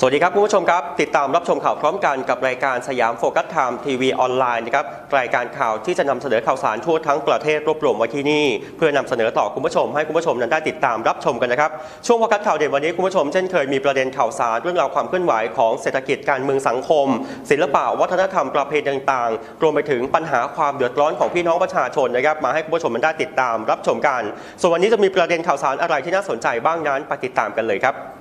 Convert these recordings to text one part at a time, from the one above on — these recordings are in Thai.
สวัสดีครับคุณผู้ชมครับ ติดตามรับชมข่าวพร้อมกันกับรายการสยามโฟกัสไทม์ทีวีออนไลน์นะครับรายการข่าวที่จะนำเสนอข่าวสารทั่วทั้งประเทศรวบรวมไว้ที่นี่ เพื่อนำเสนอต่อคุณผู้ชม ให้คุณผู้ชมนั้นได้ติดตามรับชมกันนะครับช่วงโฟกัสข่าวเด่นวันนี้คุณผู้ชมเช่นเคยมีประเด็นข่าวสารเรื่องราวความเคลื่อนไหวของเศรษฐกิจการเมืองสังคม ศิลปะวัฒนธรรมประเพณีต่างๆรวมไปถึงปัญหาความเดือดร้อนของพี่น้องประชาชนนะครับมาให้คุณผู้ชมนั้นได้ติดตามรับชมกัน ส่วนวันนี้จะมีประเด็นข่าวสารอะไรที่น่าสนใจบ้างนั้นไปติดตามกันเลยครับ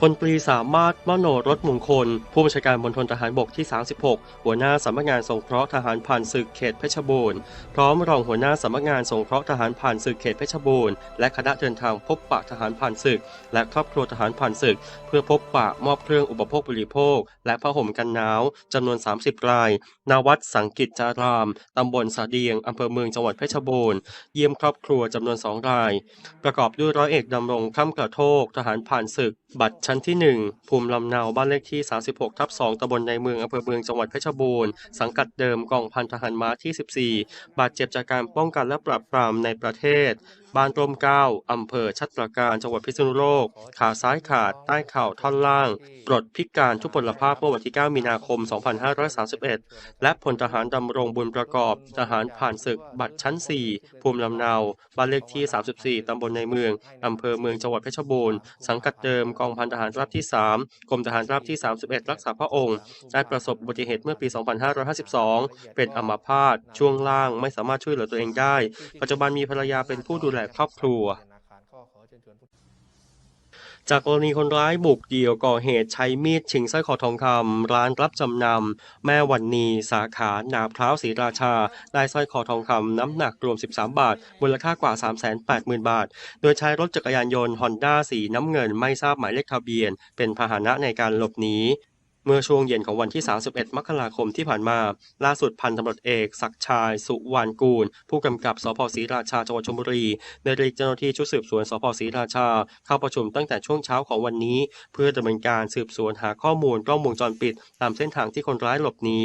พลตรีสามารถมโนรถมงคล ผู้บัญชาการมณฑลทหารบกที่ 36 หัวหน้าสำนักงานสงเคราะห์ทหารผ่านศึกเขตเพชรบูรณ์ พร้อมรองหัวหน้าสำนักงานสงเคราะห์ทหารผ่านศึกเขตเพชรบูรณ์ และคณะเดินทางพบปะทหารผ่านศึก และครอบครัวทหารผ่านศึก เพื่อพบปะมอบเครื่องอุปโภคบริโภค และผ้าห่มกันหนาวจำนวน 30 รายนาวัดสังกิจจาราม ตำบลสาเดียงอำเภอเมืองจังหวัดเพชรบูรณ์ เยี่ยมครอบครัวจำนวน 2 ราย ประกอบด้วยร้อยเอกดำรงคำกระโทกทหารผ่านศึกบัตรชั้นที่ 1 ภูมิลำเนาบ้านเลขที่ 36 ทับ 2ตำบลในเมืองอำเภอเมืองจังหวัดเพชรบูรณ์ สังกัดเดิมกองพันทหารม้าที่ 14 บาดเจ็บจากการป้องกันและปราบปรามในประเทศ บ้านร่มเก้าอำเภอชัตรการจังหวัดพิษณุโลก ขาซ้ายขาด ใต้เข่าท่อนล่าง ปลดพิการทุพพลภาพเมื่อวันที่ 9 มีนาคม 2531 และพลทหารดำรงบุญประกอบ ทหารผ่านศึก บัตรชั้น 4 ภูมิลำเนา บ้านเลขที่ 34 ตำบลในเมือง อำเภอเมืองจังหวัดเพชรบูรณ์ สังกัดเดิมกองพันทหารราบที่ 3 กรมทหารราบที่ 31 รักษาพระองค์ ได้ประสบอุบัติเหตุเมื่อปี 2552 เป็นอัมพาต ช่วงล่างไม่สามารถช่วยเหลือตัวเองได้ ปัจจุบันมีภรรยาเป็นผู้ดูแลครอบครัว จากกรณีคนร้ายบุกเดี่ยวก่อเหตุใช้มีดชิงสร้อยคอทองคำร้านรับจำนำแม่วันนีสาขานาพร้าวศรีราชา ได้สร้อยคอทองคำน้ำหนักรวม 13 บาท มูลค่ากว่า 380,000 บาท โดยใช้รถจักรยานยนต์ฮอนด้าสีน้ำเงินไม่ทราบหมายเลขทะเบียน เป็นพาหนะในการหลบหนี เมื่อช่วงเย็นของวันที่ 31 มกราคมที่ผ่านมา ล่าสุดพันตำรวจเอกศักชาย สุวรรณกูล ผู้กำกับสพศรีราชาจังหวัดชลบุรีได้เรียกเจ้าหน้าที่ชุดสืบสวนสพศรีราชา เข้าประชุมตั้งแต่ช่วงเช้าของวันนี้ เพื่อดำเนินการสืบสวนหาข้อมูลกล้องวงจรปิด ตามเส้นทางที่คนร้ายหลบหนี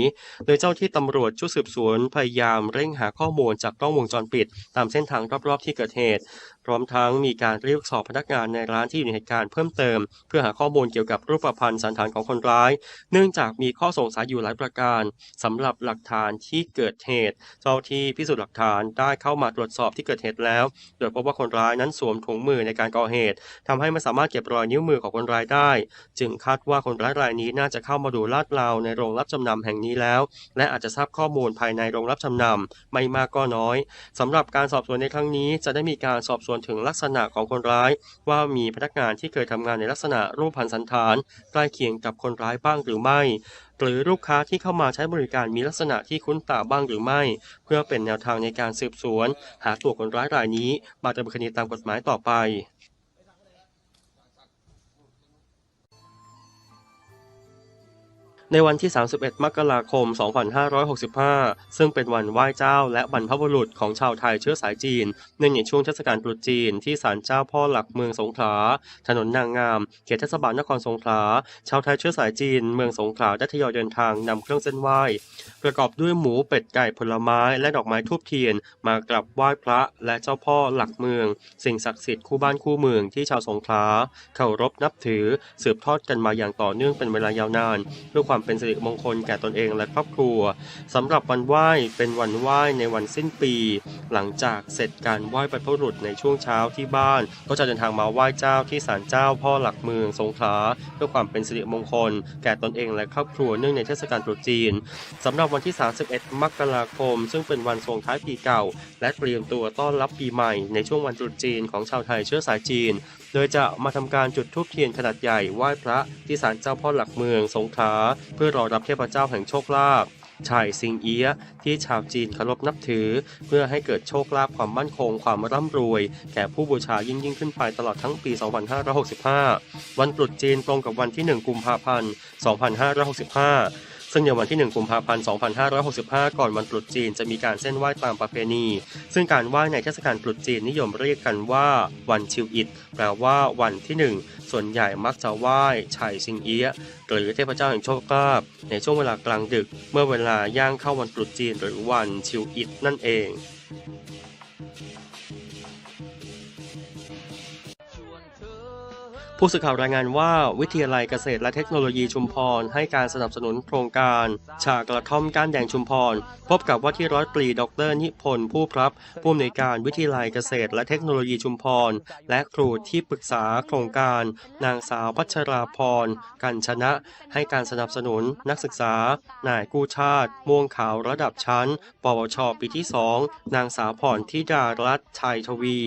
โดยเจ้าที่ตำรวจชุดสืบสวนพยายามเร่งหาข้อมูลจากกล้องวงจรปิด ตามเส้นทางรอบๆที่เกิดเหตุพร้อมทั้งมีการเรียกสอบพนักงานในร้านที่อยู่ในเหตุการณ์เพิ่มเติม เพื่อหาข้อมูลเกี่ยวกับรูปพรรณสันฐานของคนร้าย เนื่องจากมีข้อสงสัยอยู่หลายประการสำหรับหลักฐานที่เกิดเหตุ เจ้าที่พิสูจน์หลักฐานได้เข้ามาตรวจสอบที่เกิดเหตุแล้ว โดยพบว่าคนร้ายนั้นสวมถุงมือในการก่อเหตุทำให้ไม่สามารถเก็บรอยนิ้วมือของคนร้ายได้ จึงคาดว่าคนร้ายรายนี้น่าจะเข้ามาดูลาดราในโรงรับจำนำแห่งนี้แล้ว และอาจจะทราบข้อมูลภายในโรงรับจำนำไม่มากก็น้อยสำหรับการสอบสวนในครั้งนี้จะได้มีการสอบสวนถึงลักษณะของคนร้าย ว่ามีพนักงานที่เคยทำงานในลักษณะรูปพันสันฐาน ใกล้เคียงกับคนร้ายบ้างหรือไม่ หรือลูกค้าที่เข้ามาใช้บริการมีลักษณะที่คุ้นตาบ้างหรือไม่ เพื่อเป็นแนวทางในการสืบสวน หาตัวคนร้ายรายนี้มาดำเนินคดีตามกฎหมายต่อไป ในวันที่ 31 มกราคม 2565 ซึ่งเป็นวันไหว้เจ้าและบรรพบุรุษของชาวไทยเชื้อสายจีน เนื่องในช่วงเทศกาลตรุษจีนที่ศาลเจ้าพ่อหลักเมืองสงขลา ถนนนางงาม เขตเทศบาลนครสงขลา ชาวไทยเชื้อสายจีน เมืองสงขลาได้ทยอยเดินทางนำเครื่องเส้นไหว้ ประกอบด้วยหมูเป็ดไก่ผลไม้และดอกไม้ทูบเทียน มากราบไหว้พระและเจ้าพ่อหลักเมือง สิ่งศักดิ์สิทธิ์คู่บ้านคู่เมืองที่ชาวสงขลาเคารพนับถือสืบทอดกันมาอย่างต่อเนื่องเป็นเวลายาวนานเพื่อความเป็นสิริมงคลแก่ตนเองและครอบครัวสำหรับวันไหว้เป็นวันไหว้ในวันสิ้นปี หลังจากเสร็จการไหว้บรรพบุรุษในช่วงเช้าที่บ้าน ก็จะเดินทางมาไหว้เจ้าที่ศาลเจ้าพ่อหลักเมืองสงขลาเพื่อความเป็นสิริมงคล แก่ตนเองและครอบครัวเนื่องในเทศกาลตรุษจีนสำหรับวันที่ 31 มกราคม ซึ่งเป็นวันส่งท้ายปีเก่า และเตรียมตัวต้อนรับปีใหม่ในช่วงวันตรุษจีนของชาวไทยเชื้อสายจีน โดยจะมาทำการจุดธูปเทียนขนาดใหญ่ไหว้พระที่ศาลเจ้าพ่อหลักเมืองสงขลาเพื่อรอรับเทพเจ้าแห่งโชคลาภชายซิงเอียะที่ชาวจีนเคารพนับถือ เพื่อให้เกิดโชคลาภความมั่นคงความร่ำรวย แก่ผู้บูชายิ่งยิ่งขึ้นไปตลอดทั้งปี 2565 วันตรุษจีนตรงกับวันที่ 1 กุมภาพันธ์ 2565 ซึ่งในวันที่ 1 กุมภาพันธ์ 2565 ก่อนวันตรุษจีนจะมีการเส้นไหว้ตามประเพณี ซึ่งการไหว้ในเทศกาลตรุษจีนนิยมเรียกกันว่าวันชิวอิดแปลว่าวันที่ 1 ส่วนใหญ่มักจะไหว้ไฉซิงเอียหรือเทพเจ้าแห่งโชคลาภในช่วงเวลากลางดึก เมื่อเวลาย่างเข้าวันตรุษจีนหรือวันชิวอิดนั่นเอง ผู้สื่อข่าวรายงานว่าวิทยาลัยเกษตรและเทคโนโลยีชุมพร ให้การสนับสนุนโครงการชากระท่อมก้านแดงชุมพร พบกับว่าที่ร้อยตรีดรนิพนธ์ผู้พรับผู้อำนวยการวิทยาลัยเกษตรและเทคโนโลยีชุมพร และครูที่ปรึกษาโครงการ นางสาวพัชราพร กันชนะ ให้การสนับสนุนนักศึกษานายกู้ชาติ ม่วงขาวระดับชั้น ปวชปีที่ 2 นางสาวพรทิดารัตน์ชัยทวี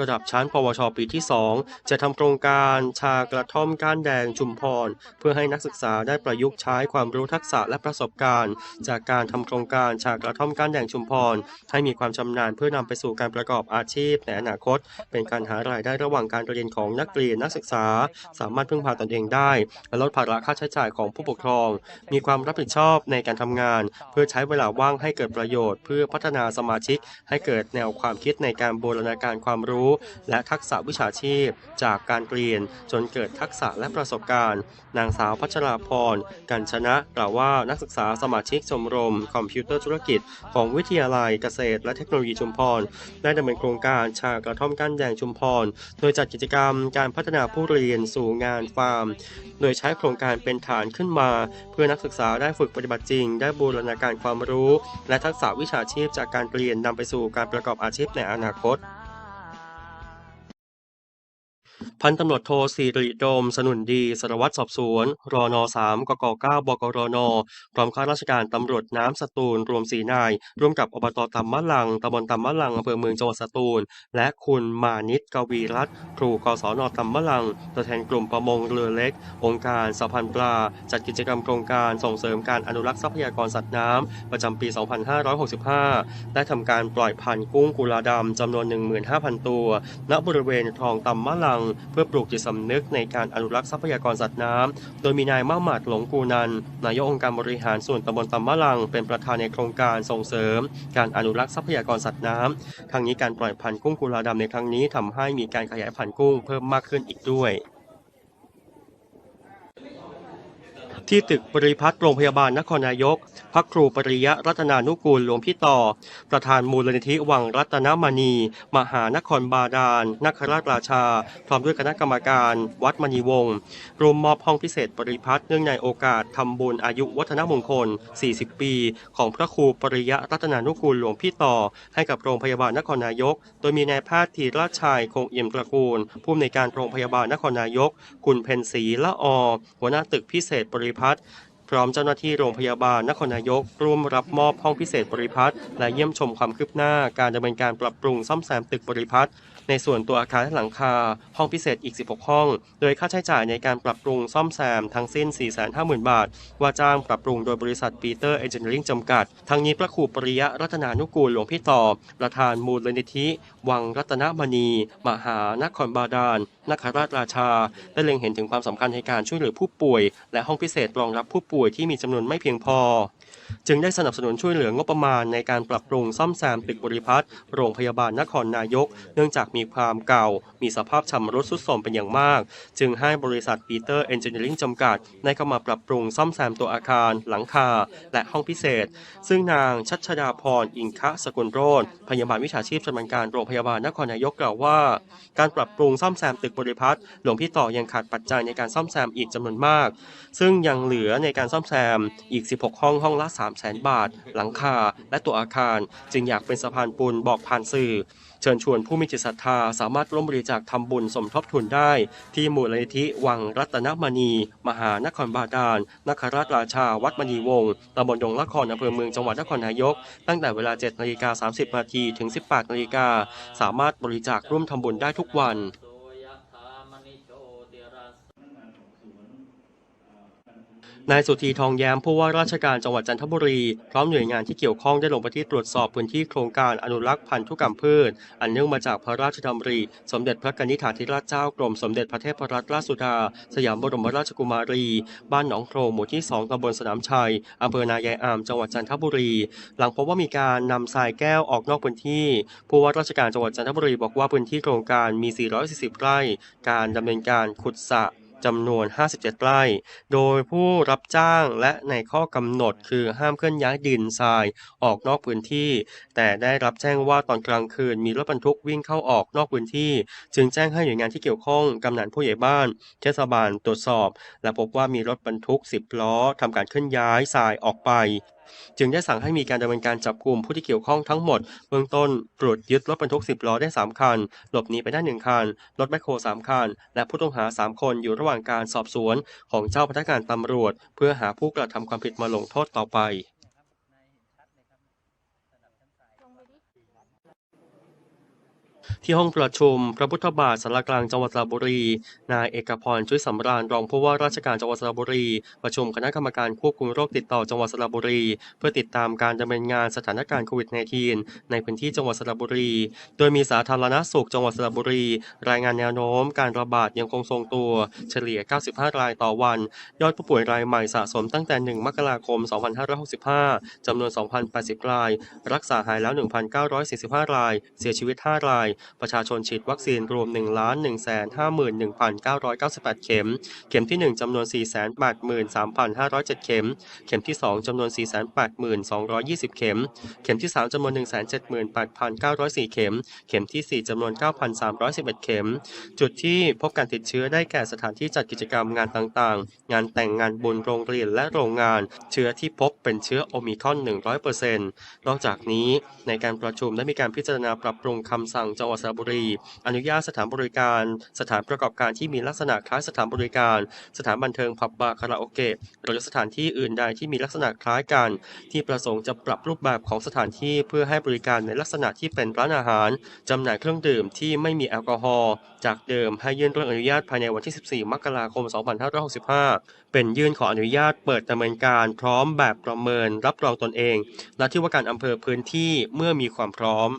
ระดับชั้น ปวช ปีที่ 2 จะทำโครงการชากระท่อมก้านแดงชุมพร เพื่อให้นักศึกษาได้ประยุกต์ใช้ความรู้ทักษะและประสบการณ์ จากการทำโครงการชากระท่อมก้านแดงชุมพร ให้มีความชำนาญเพื่อนำไปสู่การประกอบอาชีพในอนาคต เป็นการหารายได้ระหว่างการเรียนของนักเรียนนักศึกษา สามารถพึ่งพาตนเองได้และลดภาระค่าใช้จ่ายของผู้ปกครอง มีความรับผิดชอบในการทำงาน เพื่อใช้เวลาว่างให้เกิดประโยชน์ เพื่อพัฒนาสมาชิก ให้เกิดแนวความคิดในการบูรณาการความรู้รู้ และทักษะวิชาชีพ จากการเรียนจนเกิดทักษะและประสบการณ์ นางสาวพัชราพรกันชนะกล่าวว่านักศึกษาสมาชิกชมรม คอมพิวเตอร์ธุรกิจ ของวิทยาลัยเกษตร และเทคโนโลยีชุมพรได้ดำเนินโครงการชากระท่อมก้านแดงชุมพร โดยจัดกิจกรรมการพัฒนาผู้เรียนสู่งานฟาร์ม โดยใช้โครงการเป็นฐานขึ้นมา เพื่อนักศึกษาได้ฝึกปฏิบัติจริง ได้บูรณาการความรู้ และทักษะวิชาชีพจากการเรียนนำไปสู่การประกอบอาชีพในอนาคต พันตำรวจโทสิริโดม สนุนดีสารวัตรสอบสวน รอน3กก9บกรนพร้อมข้าราชการตำรวจน้ำสตูล รวม4นาย ร่วมกับอบตตำมะลังตำบลตำมะลังอำเภอเมืองจังหวัดสตูล และคุณมานิตกวีรัตน์ครูกศนตำมะลัง ตัวแทนกลุ่มประมงเรือเล็ก องค์การสะพานปลา จัดกิจกรรมโครงการส่งเสริมการอนุรักษ์ทรัพยากรสัตว์น้ำประจำปี 2565 ได้ทำการปล่อยพันธุ์กุ้งกุลาดำจำนวน 15,000 ตัว ณบริเวณคลองตำมะลังเพื่อปลูกจิตสำนึกในการอนุรักษ์ทรัพยากรสัตว์น้ำ โดยมีนายมาหมัดหลงกูนัน นายกองค์การบริหารส่วนตำบลตำมะลัง เป็นประธานในโครงการส่งเสริม การอนุรักษ์ทรัพยากรสัตว์น้ำ ทั้งนี้การปล่อยพันธุ์กุ้งกุลาดำในครั้งนี้ทำให้มีการขยายพันธุ์กุ้งเพิ่มมากขึ้นอีกด้วย ที่ตึกบริพัตรโรงพยาบาลนครนายก พระครูปริยะรัตนานุกูลหลวงพี่ต่อ ประธานมูลนิธิวังรัตนมณี มหานครบาดาลนคราชราชา พร้อมด้วยคณะกรรมการวัดมณีวงศ์รวมมอบห้องพิเศษบริพัตรเนื่องในโอกาสทำบุญอายุวัฒนมงคล 40 ปี ของพระครูปริยะรัตนานุกูลหลวงพี่ต่อ ให้กับโรงพยาบาลนครนายก โดยมีนายแพทย์ธีราชชัยคงเอี่ยมตระกูลผู้อำนวยการโรงพยาบาลนครนายก คุณเพนศรีละอ หัวหน้าตึกพิเศษบริพัตรพร้อมเจ้าหน้าที่โรงพยาบาลนครนายกร่วมรับมอบห้องพิเศษบริพัตรและเยี่ยมชมความคืบหน้าการดำเนินการปรับปรุงซ่อมแซมตึกบริพัตร ในส่วนตัวอาคารหลังคา ห้องพิเศษอีก 16 ห้อง โดยค่าใช้จ่ายในการปรับปรุงซ่อมแซมทั้งสิ้น 450,000 บาท ว่าจ้างปรับปรุงโดยบริษัทปีเตอร์เอนจิเนียริ่งจำกัด ทั้งนี้พระครูปริยะรัตนานุกูลหลวงพี่ต่อ ประธานมูลนิธิ วังรัตนมณี มหานครบาดาลนคราชราชา ได้เล็งเห็นถึงความสำคัญในการช่วยเหลือผู้ป่วย และห้องพิเศษรองรับผู้ป่วยที่มีจำนวนไม่เพียงพอ จึงได้สนับสนุนช่วยเหลืองบประมาณในการปรับปรุงซ่อมแซมตึกบริพัตรโรงพยาบาลนครนายก เนื่องจากมีความเก่า มีสภาพชำรุดทรุดโทรมเป็นอย่างมาก จึงให้บริษัทปีเตอร์เอนจิเนียริ่งจำกัด ได้เข้ามาปรับปรุงซ่อมแซมตัวอาคาร หลังคา และห้องพิเศษ ซึ่งนางชัชดาพรอิงคะสกุลโรธพยาบาลวิชาชีพชำนาญการโรงพยาบาลนครนายกกล่าวว่า การปรับปรุงซ่อมแซมตึกบริพัตรหลวงพี่ต่อยังขาดปัจจัยในการซ่อมแซมอีกจำนวนมาก ซึ่งยังเหลือในการซ่อมแซมอีก 16 ห้องห้องละ3 0 0 0 0 0 บาท หลังคา และตัวอาคาร จึงอยากเป็นสะพานบุญบอกผ่านสื่อ เชิญชวนผู้มีจิตศรัทธาสามารถร่วมบริจาคทำบุญสมทบทุนได้ ที่มูลนิธิวังรัตนมณี มหานครบาดาลนครราชราชา วัดมณีวงศ์ตำบลดงละครอำเภอเมืองจังหวัดนครนายก ตั้งแต่เวลา7นาฬิกา30นาทีถึง 18นาฬิกาสามารถบริจาคร่วมทำบุญได้ทุกวัน นายสุธีทองแย้มผู้ว่าราชการจังหวัดจันทบุรี พร้อมหน่วยงานที่เกี่ยวข้องได้ลงพื้นที่ตรวจสอบพื้นที่โครงการอนุรักษ์พันธุกรรมพืช อันเนื่องมาจากพระราชดำริ สมเด็จพระกนิษฐาธิราชเจ้ากรมสมเด็จพระเทพรัตนราชสุดา สยามบรมราชกุมารี บ้านหนองโพรงหมู่ที่ 2ตำบลสนามชัยอำเภอนายายอามจังหวัดจันทบุรี หลังพบว่ามีการนำทรายแก้วออกนอกพื้นที่ ผู้ว่าราชการจังหวัดจันทบุรีบอกว่าพื้นที่โครงการมี 440 ไร่ การดำเนินการขุดสระ จำนวน 57 ไร่ โดยผู้รับจ้างและในข้อกำหนดคือห้ามเคลื่อนย้ายดินทรายออกนอกพื้นที่ แต่ได้รับแจ้งว่าตอนกลางคืนมีรถบรรทุกวิ่งเข้าออกนอกพื้นที่ จึงแจ้งให้หน่วยงานที่เกี่ยวข้องกำนันผู้ใหญ่บ้าน เทศบาลตรวจสอบ และพบว่ามีรถบรรทุก 10 ล้อทำการเคลื่อนย้ายทรายออกไปจึงได้สั่งให้มีการดำเนินการจับกลุ่มผู้ที่เกี่ยวข้องทั้งหมด เบื้องต้นตรวจยึดรถบรรทุก 10 ล้อได้ 3 คัน หลบหนีไปได้ 1 คัน รถแมคโคร 3 คัน และผู้ต้องหา 3 คนอยู่ระหว่างการสอบสวนของเจ้าพนักงานตำรวจ เพื่อหาผู้กระทำความผิดมาลงโทษต่อไป ที่ห้องประชุม พระพุทธบาทสารกลางจังหวัดสระบุรี นายเอกพรช่วยสำราญรองผู้ว่าราชการจังหวัดสระบุรี ประชุมคณะกรรมการควบคุมโรคติดต่อจังหวัดสระบุรี เพื่อติดตามการดำเนินงานสถานการณ์โควิด -19 ในพื้นที่จังหวัดสระบุรี โดยมีสาธารณสุขจังหวัดสระบุรี รายงานแนวโน้ม การระบาดยังคงทรงตัว เฉลี่ย 95 รายต่อวัน ยอดผู้ป่วยรายใหม่สะสมตั้งแต่ 1 มกราคม 2565จำนวน 2,080 ราย รักษาหายแล้ว 1,945 ราย เสียชีวิต 5 รายประชาชนฉีดวัคซีนรวม 1 1 5 1 998 เข็ม เข็มที่ 1 จำนวน 483,507 เข็ม เข็มที่ 2 จำนวน 482,220 เข็ม เข็มที่ 3 จำนวน 178,904 เข็ม เข็มทีสี่ 4 จำนวน 9,311 เข็ม จุดที่พบการติดเชื้อได้แก่สถานที่จัดกิจกรรมงานต่างๆ งานแต่งงานบุญโรงเรียนและโรงงาน เชื้อที่พบเป็นเชื้อโอมิครอน 100%นอกจากนี้ในการประชุมได้มีการพิจารณาปรับปรุงคำสั่งจังหวัดสระบุรี อนุญาตสถานบริการ สถานประกอบการที่มีลักษณะคล้ายสถานบริการ สถานบันเทิงผับบาร์คาราโอเกะหรือสถานที่อื่นใดที่มีลักษณะคล้ายกัน ที่ประสงค์จะปรับรูปแบบของสถานที่เพื่อให้บริการในลักษณะที่เป็นร้านอาหารจำหน่ายเครื่องดื่มที่ไม่มีแอลกอฮอล์จากเดิมให้ยื่นเรื่องอนุญาตภายในวันที่ 14 มกราคม 2565 เป็นยื่นขออนุญาตเปิดดำเนินการพร้อมแบบประเมินรับรองตนเอง และที่ว่าการอำเภอพื้นที่เมื่อมีความพร้อม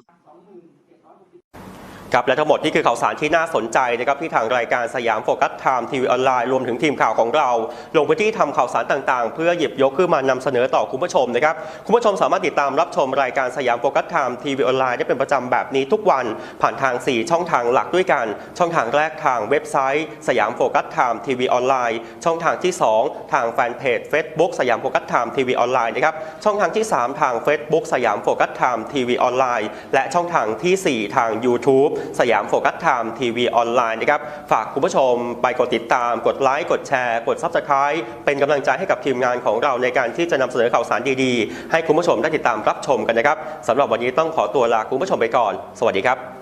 ครับและทั้งหมดนี่คือข่าวสารที่น่าสนใจนะครับที่ทางรายการสยามโฟกัสไทม์ทีวีออนไลน์รวมถึงทีมข่าวของเรา ลงพื้นที่ทำข่าวสารต่างๆ เพื่อหยิบยกขึ้นมานำเสนอต่อคุณผู้ชมนะครับคุณผู้ชมสามารถติดตามรับชมรายการสยามโฟกัสไทม์ทีวีออนไลน์ได้เป็นประจำแบบนี้ทุกวันผ่านทาง 4 ช่องทางหลักด้วยกัน ช่องทางแรกทางเว็บไซต์สยามโฟกัสไทม์ทีวีออนไลน์ช่องทางที่ 2 ทางแฟนเพจ Facebook สยามโฟกัสไทม์ทีวีออนไลน์นะครับช่องทางที่ 3 ทาง Facebook สยามโฟกัสไทม์ทีวีออนไลน์และช่องทางทีสี่4 ทาง YouTube สยามโฟกัสไทม์ทีวีออนไลน์นะครับฝากคุณผู้ชมไปกดติดตาม กดไลค์กดแชร์กดซับสไคร b ์เป็นกำลังใจให้กับทีมงานของเราในการที่จะนำเสนอข่าวสารดีๆ ให้คุณผู้ชมได้ติดตามรับชมกันนะครับสำหรับวันนี้ต้องขอตัวลาคุณผู้ชมไปก่อน สวัสดีครับ